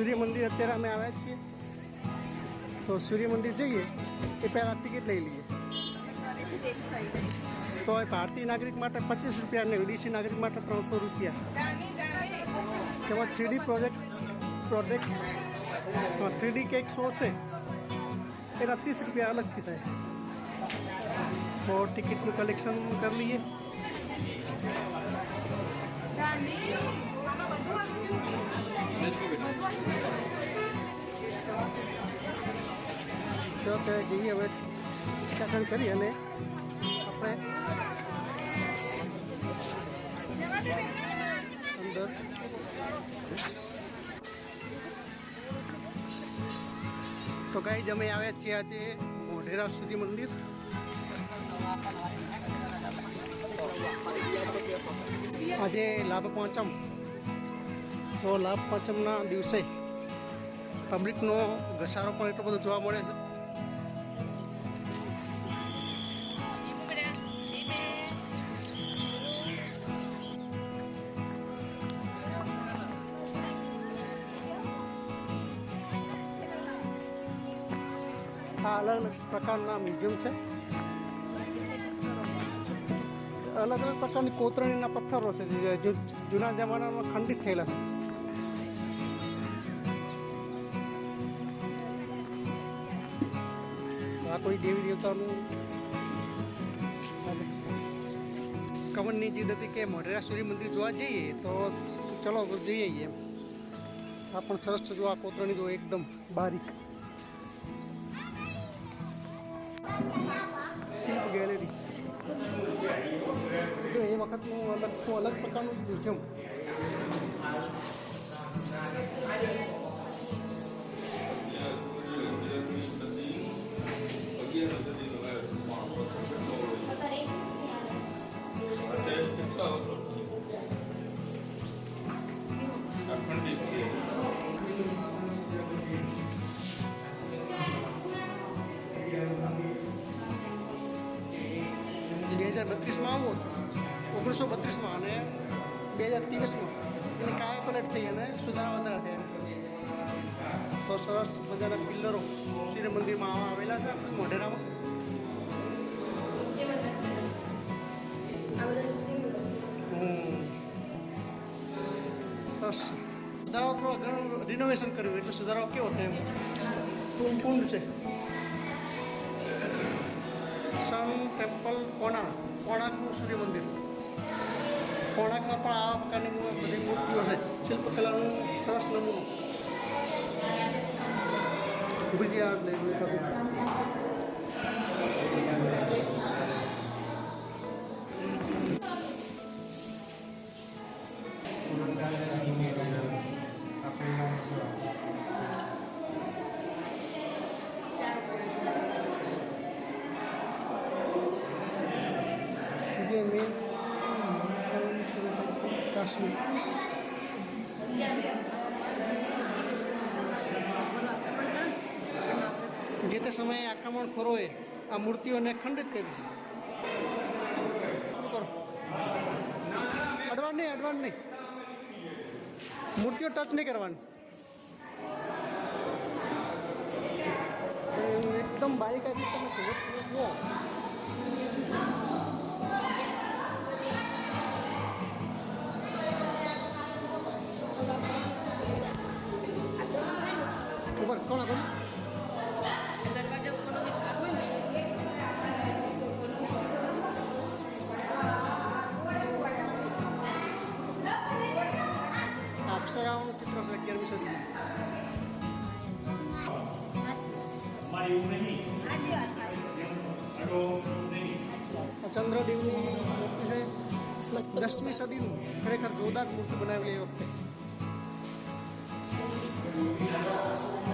સૂર્ય મંદિર અત્યારે અમે આવ્યા છીએ. તો સૂર્ય મંદિર જઈએ, એ પહેલાં ટિકિટ લઈ લઈએ. તો એ ભારતીય નાગરિક માટે પચીસ રૂપિયા અને વિદેશી નાગરિક માટે ત્રણસો રૂપિયા. તેમાં three D project project three D cake show છે. એના ત્રીસ રૂપિયા અલગથી થાય. તો ટિકિટનું કલેક્શન કરી લઈએ. તો તે જઈએ હવે ચાકણ કરી અને આપણે અંદર તો કાંઈ અમે આવ્યા છીએ આજે મોઢેરા સુધી મંદિર. આજે લાભ પાંચમ તો લાભ પાંચમના દિવસે પબ્લિકનો ઘસારો પણ એટલો બધો જોવા મળે છે. આ અલગ અલગ પ્રકારના મ્યુઝિયમ છે. અલગ અલગ પ્રકારની કોતરણીના પથ્થરો છે જે, જૂના જમાનામાં ખંડિત થયેલા છે. કોઈ દેવી દેવતાનું કમરની જીદ હતી કે મોઢેરા સૂર્ય મંદિર જોવા જઈએ તો ચલો જઈએ જઈ એમ. આ પણ સરસ છે જો આ કોતરણી જો એકદમ બારીક. ગેલેરી. તો એ વખતનું અલગ અલગ પ્રકારનું મ્યુઝિયમ સરસ મજાના પિલ્લરો સૂર્ય મંદિરમાં આવા આવેલા છે આપણે મોઢેરામાં. સરસ. સુધારો થોડો ઘણું રિનોવેશન કર્યું, એટલે સુધારો કેવો થયો? એમ કુંડ છે. સન ટેમ્પલ કોણા કોણાકનું સૂર્ય મંદિર કોણાકમાં પણ આ પ્રકારની બધી મૂર્તિઓ છે. શિલ્પકલાનું સરસ નમૂનો. ગુજરાત લઈ સૂર્ય તે સમયે આક્રમણખોરોએ આ મૂર્તિઓને ખંડિત કરી છે. અડવાન નહીં અડવાન નહીં. મૂર્તિઓ ટચ નહીં કરવાની. એકદમ બારીકાઈથી તમે જુઓ જુઓ ઉપર કોણ કોણ અગિયારમી સદીમાં ચંદ્રદેવની મૂર્તિ છે. દસમી સદીનું ખરેખર જોરદાર મૂર્તિ બનાવેલી એ વખતે.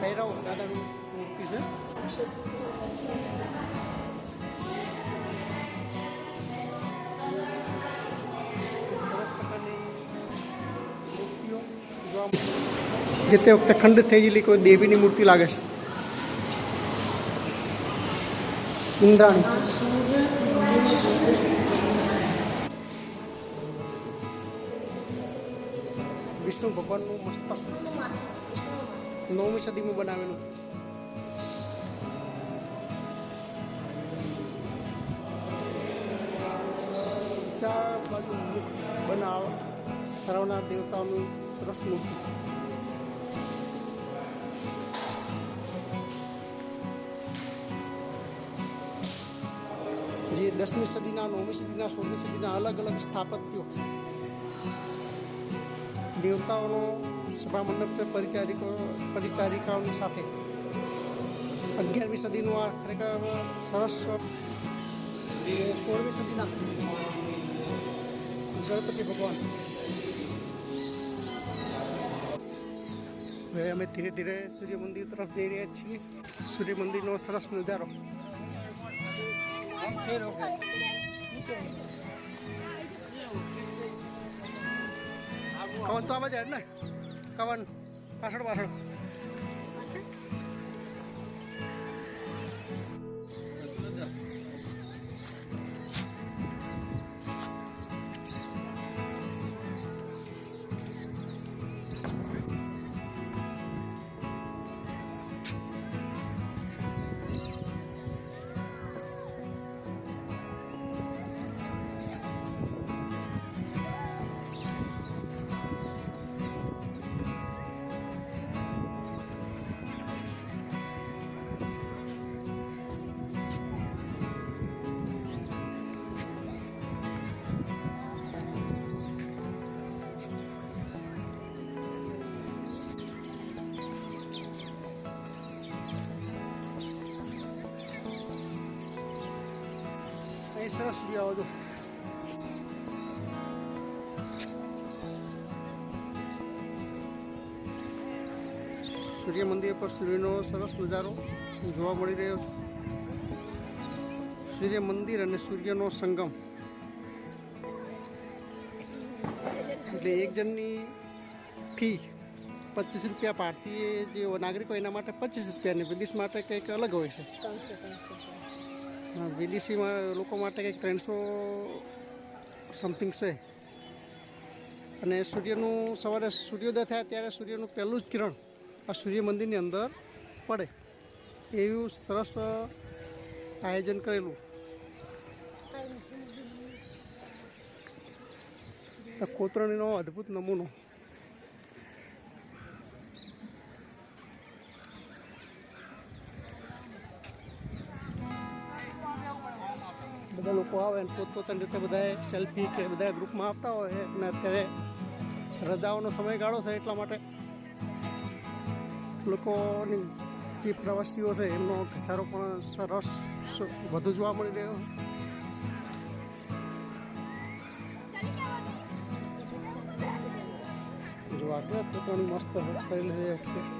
ભૈરવ દાદાની મૂર્તિ છે. જે તે વખતે ખંડિત થઈ ગયેલી કોઈ દેવીની મૂર્તિ લાગે છે? ઇન્દ્રાણી. વિષ્ણુ ભગવાનનું મસ્તક. નવમી સદીમાં બનાવેલું. ચાર બાજુ બનાવ ધરાવનાર દેવતાનું સરસ જે સદીના નવમી સદીના સોળમી સદીના અલગ અલગ સ્થાપત્યો. દેવતાઓનો સભા મંડપ છે પરિચારિકો, પરિચારિકાઓની સાથે. અગિયારમી સદીનું આ ખરેખર સરસ સોળમી સદીના. ગણપતિ ભગવાન. હવે અમે ધીરે ધીરે સૂર્ય મંદિર તરફ જઈ રહ્યા છીએ. સૂર્ય મંદિરનો સરસ નજારો. કવન તો આમાં જાય ને. કવન પાછળ પાછળ. સરસ બી સૂર્ય મંદિર પર સૂર્યનો સરસ નજારો જોવા મળી રહ્યો છે. સૂર્ય મંદિર અને સૂર્યનો સંગમ. એટલે એક જણની ફી પચીસ રૂપિયા ભારતીય જે નાગરિકો એના માટે પચીસ રૂપિયાની વિદેશ માટે કંઈક અલગ હોય છે. વિદેશીમાં લોકો માટે કંઈક ત્રણસો સમથિંગ છે. અને સૂર્યનું સવારે સૂર્યોદય થાય ત્યારે સૂર્યનું પહેલું જ કિરણ આ સૂર્ય મંદિરની અંદર પડે. એવું સરસ આયોજન કરેલું. કોતરણીનો અદ્ભુત નમૂનો. લોકો આવે ને પોતપોતાની રીતે બધાએ સેલ્ફી કે બધા ગ્રુપમાં આપતા હોય અને અત્યારે રજાઓનો સમયગાળો છે એટલા માટે લોકોની જે પ્રવાસીઓ છે એમનો ઘસારો પણ સરસ વધુ જોવા મળી રહ્યો જો આગળ પોતાની મસ્ત કરેલી છે.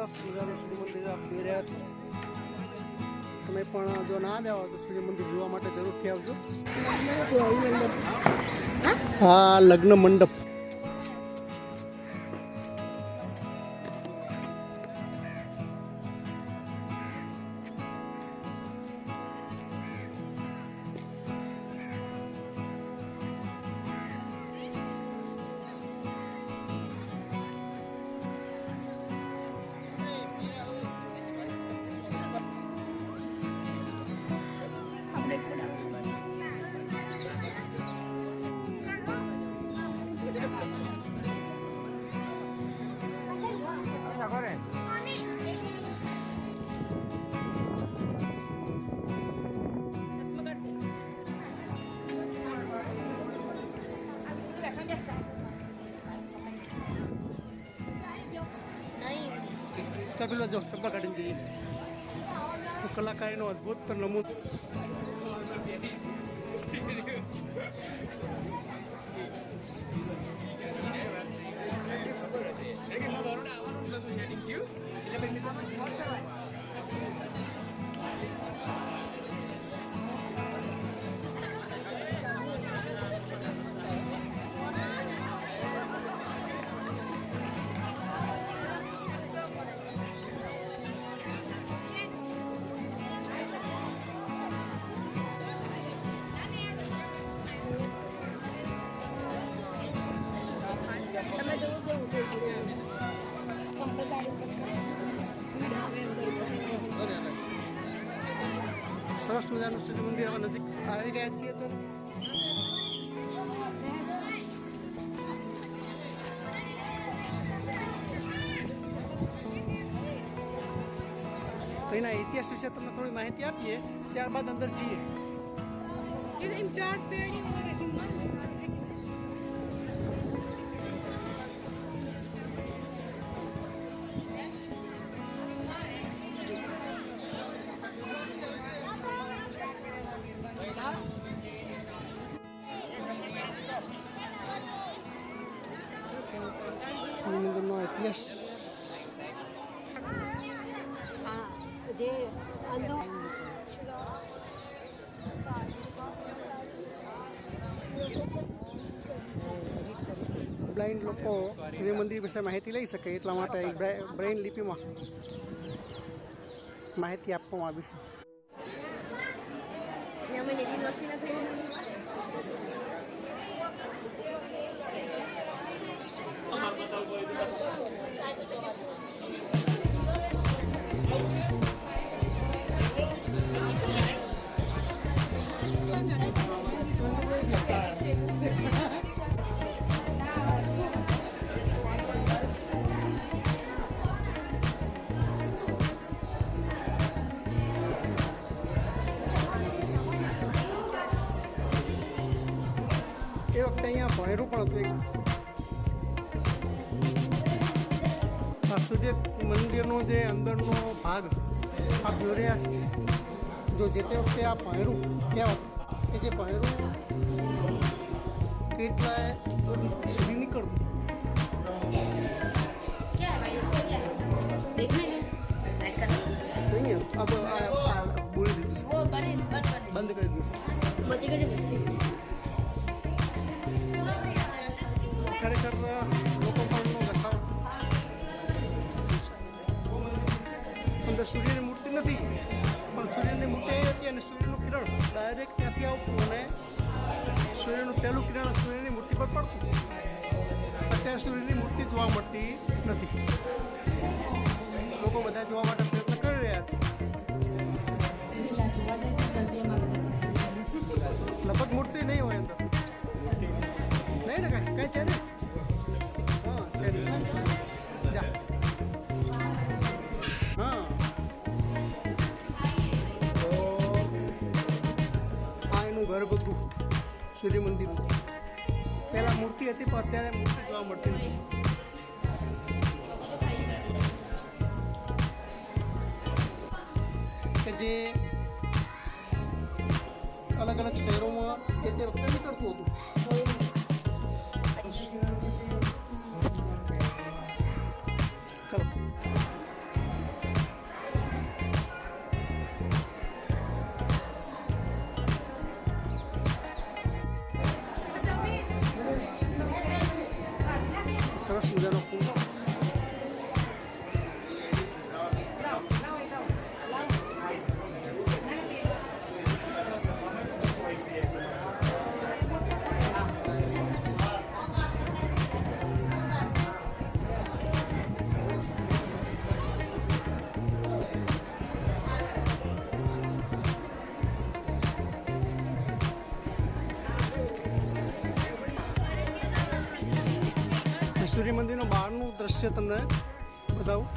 સરસ મજાનું સૂર્ય મંદિર જોઈ રહ્યા છો. તમે પણ જો ના આવ્યા તો સૂર્ય મંદિર જોવા માટે જરૂરથી આવજો. હા લગ્ન મંડપ. તો પેલો જો ચપ્પા કાઢીને જઈએ. તો કલાકારીનો અદ્ભુત નમૂનો. સરસ મજાનું સૂર્ય મંદિર હવે નજીક આવી ગયા છીએ અત્યારે તો એના ઇતિહાસ વિશે તમને થોડી માહિતી આપીએ, ત્યારબાદ અંદર જઈએ. ચાર બ્લાઇન્ડ લોકો સૂર્ય મંદિર વિશે માહિતી લઈ શકે એટલા માટે એક બ્રેઇન લિપિમાં માહિતી આપવામાં આવી છે અમે લીધી લસ્સી નથી એ વખતે અહીંયા ભણેરું પણ હતું એક આ સૂર્ય મંદિરનો જે અંદરનો ભાગ આપ જોઈ રહ્યા છો જો જે તે વખતે આ ભણેરું ત્યાં કે જે ભણેરું કેટલાય સુધી નીકળતું देखने नहीं અહીંયા આ બ- આ- આ બોલી ખરેખર લોકો પણ લખાવ અંદર સૂર્યની મૂર્તિ નથી, પણ સૂર્યની મૂર્તિ એ હતી અને સૂર્યનું કિરણ ડાયરેક્ટ ત્યાંથી આવતું અને સૂર્યનું પહેલું કિરણ સૂર્યની મૂર્તિ પર પડતું. અત્યારે સૂર્યની મૂર્તિ જોવા મળતી નથી. લોકો બધા જોવા માટે પ્રયત્ન કરી રહ્યા છે. લગભગ મૂર્તિ નહીં હોય અંદર. નહીં ને કાંઈ? કાંઈ છે ને? સૂર્ય મંદિરનું પહેલાં મૂર્તિ હતી પણ અત્યારે મૂર્તિ જોવા મળતી નથી. કે જે સૂર્ય મંદિરનું બહારનું દ્રશ્ય તમને બતાવું.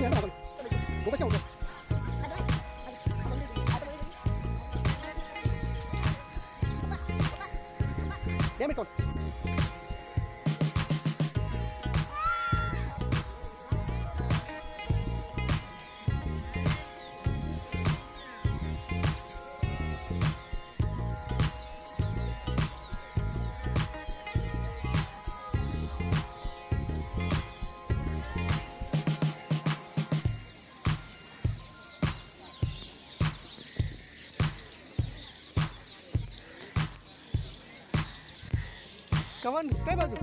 Ну, не надо. 线我给 कवन काय बाजू